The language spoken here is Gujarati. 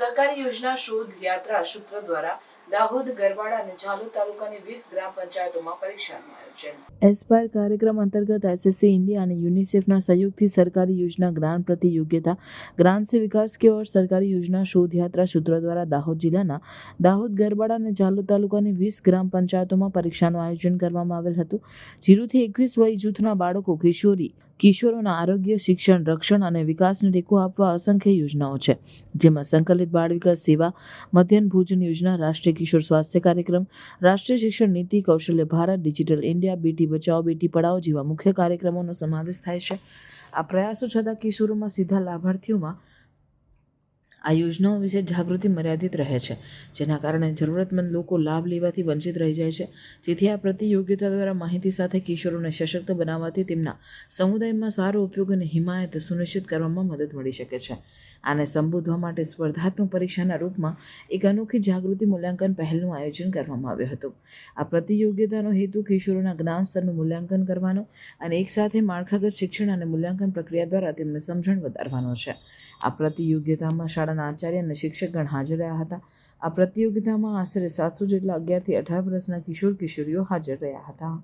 સરકારી યોજના શોધ યાત્રા સૂત્ર દ્વારા દાહોદ, ગરવાડા અને ઝાલોદ તાલુકાની વીસ ગ્રામ પંચાયતોમાં પરીક્ષાનું આયોજન. એસ્પાયર કાર્યક્રમ અંતર્ગત એસએસસી ઇન્ડિયા અને યુનિસેફના સંયુક્તથી સરકારી યોજના ગ્રાન્ટ પ્રતિ યોગ્યતા, ગ્રાન્ટ સે વિકાસ કે ઓર સરકારી યોજના શોધયાત્રા સૂત્ર દ્વારા દાહોદ જિલ્લાના દાહોદ ગરબાડા અને ઝાલોદ તાલુકાની વીસ ગ્રામ પંચાયતોમાં પરીક્ષાનું આયોજન કરવામાં આવેલ હતું. જીરોથી એકવીસ વય જૂથના બાળકો કિશોરી કિશોરોના આરોગ્ય, શિક્ષણ, રક્ષણ અને વિકાસને ટેકો આપવા અસંખ્ય યોજનાઓ છે. જેમાં સંકલિત બાળ વિકાસ સેવા, મધ્યાહન ભોજન યોજના, રાષ્ટ્રીય કિશોર સ્વાસ્થ્ય કાર્યક્રમ, રાષ્ટ્રીય શિક્ષણ નીતિ, કૌશલ્ય ભારત, ડિજિટલ ઇન્ડિયા, બેટી બચાવો, બેટી પઢાઓ જેવા મુખ્ય કાર્યક્રમોનો સમાવેશ થાય છે. આ પ્રયાસો છતાં કિશોરોમાં સીધા લાભાર્થીઓમાં આ યોજનાઓ વિશે જાગૃતિ મર્યાદિત રહે છે, જેના કારણે જરૂરતમંદ લોકો લાભ લેવાથી વંચિત રહી જાય છે. જેથી આ પ્રતિયોગિતા દ્વારા માહિતી સાથે કિશોરોને સશક્ત બનાવવાથી તેમના સમુદાયમાં સારો ઉપયોગ અને હિમાયત સુનિશ્ચિત કરવામાં મદદ મળી શકે છે. આને સંબોધવા માટે સ્પર્ધાત્મક પરીક્ષાના રૂપમાં એક અનોખી જાગૃતિ મૂલ્યાંકન પહેલનું આયોજન કરવામાં આવ્યું હતું. આ પ્રતિયોગિતાનો હેતુ કિશોરોના જ્ઞાન સ્તરનું મૂલ્યાંકન કરવાનો અને એકસાથે માળખાગત શિક્ષણ અને મૂલ્યાંકન પ્રક્રિયા દ્વારા તેમને સમજણ વધારવાનો છે. આ પ્રતિયોગિતામાં શાળાના આચાર્ય અને શિક્ષકગણ હાજર રહ્યા હતા. આ પ્રતિયોગિતામાં આશરે સાતસો જેટલા અગિયારથી અઢાર વર્ષના કિશોર કિશોરીઓ હાજર રહ્યા હતા.